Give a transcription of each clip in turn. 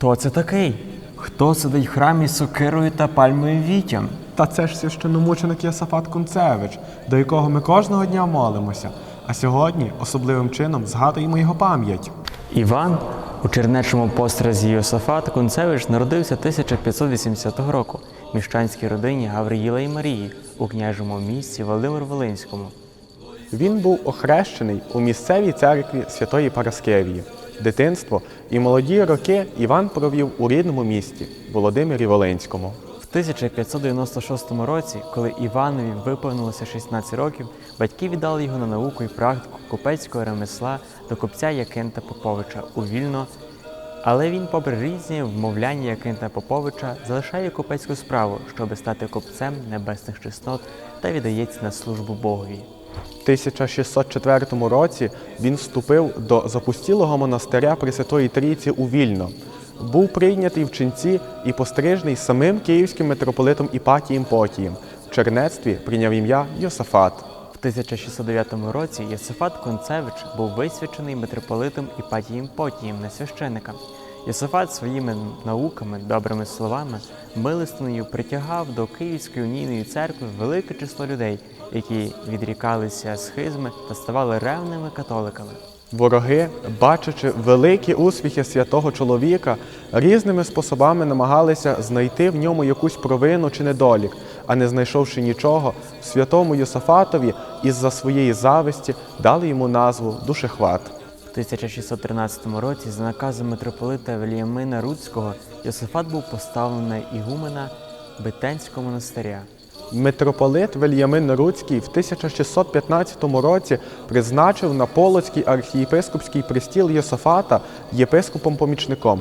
Хто це такий? Хто сидить в храмі з сокирою та пальмовим вітям? Та це ж священномученик Єсафат Кунцевич, до якого ми кожного дня молимося. А сьогодні особливим чином згадуємо його пам'ять. Іван у чернечому постразі Йосафат Кунцевич народився 1580 року в міщанській родині Гавриїла і Марії у княжому місті Володимир Волинському. Він був охрещений у місцевій церкві Святої Параскевії. Дитинство і молоді роки Іван провів у рідному місті Володимирі Волинському. В 1596 році, коли Іванові виповнилося 16 років, батьки віддали його на науку і практику купецького ремесла до купця Якента Поповича у Вільно. Але він, попри різні вмовляння Якента Поповича, залишає купецьку справу, щоби стати купцем небесних чеснот та віддається на службу Богові. В 1604 році він вступив до запустілого монастиря Пресвятої Трійці у Вільно. Був прийнятий в ченці і пострижений самим київським митрополитом Іпатієм Потієм. В чернецтві прийняв ім'я Йосафат. В 1609 році Єсифат Концевич був висвячений митрополитом Іпатієм Потієм на священика. Єсифат своїми науками, добрими словами, милостиною притягав до Київської унійної церкви велике число людей, які відрікалися схизми та ставали ревними католиками. Вороги, бачачи великі успіхи святого чоловіка, різними способами намагалися знайти в ньому якусь провину чи недолік, а не знайшовши нічого, святому Йосафатові із-за своєї зависті дали йому назву Душехват. В 1613 році за наказом митрополита Веліямина Руцького Йосифат був поставлений ігумена Бетенського монастиря. Митрополит Вельямин Руцький в 1615 році призначив на Полоцький архієпископський престіл Йосафата єпископом-помічником.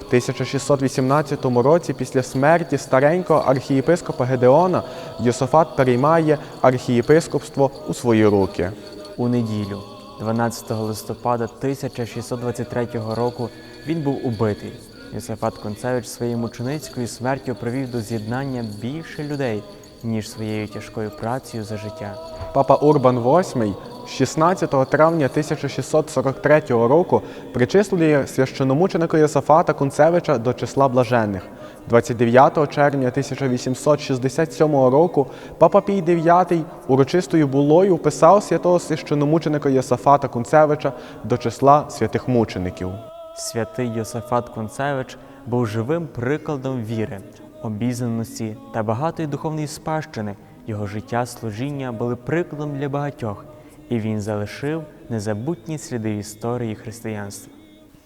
В 1618 році, після смерті старенького архієпископа Гедеона, Йосафат переймає архієпископство у свої руки. У неділю, 12 листопада 1623 року, він був убитий. Йосифат Концевич своєю мученицькою смертю привів до з'єднання більше людей, ніж своєю тяжкою працею за життя. Папа Урбан VIII 16 травня 1643 року причислює священомученика Йосафата Кунцевича до числа блаженних. 29 червня 1867 року папа Пій IX урочистою булою вписав святого священомученика Йосафата Кунцевича до числа святих мучеників. Святий Йосифат Концевич був живим прикладом віри, обізнаності та багатої духовної спадщини. Його життя, служіння були прикладом для багатьох, і він залишив незабутні сліди в історії християнства.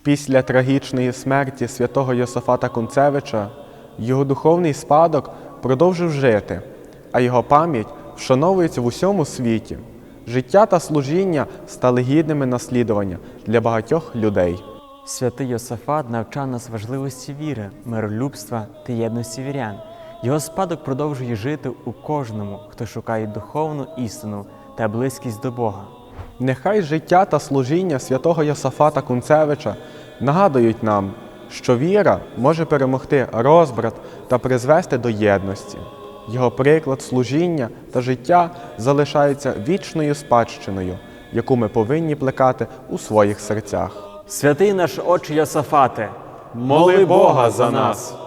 Після трагічної смерті святого Йосафата Кунцевича його духовний спадок продовжив жити, а його пам'ять вшановується в усьому світі. Життя та служіння стали гідними наслідування для багатьох людей. Святий Йосифат навчав нас важливості віри, миролюбства та єдності вірян. Його спадок продовжує жити у кожному, хто шукає духовну істину та близькість до Бога. Нехай життя та служіння святого Йосафата Кунцевича нагадують нам, що віра може перемогти розбрат та призвести до єдності. Його приклад служіння та життя залишається вічною спадщиною, яку ми повинні плекати у своїх серцях. Святий наш Отче Йосафате, Моли Бога за нас!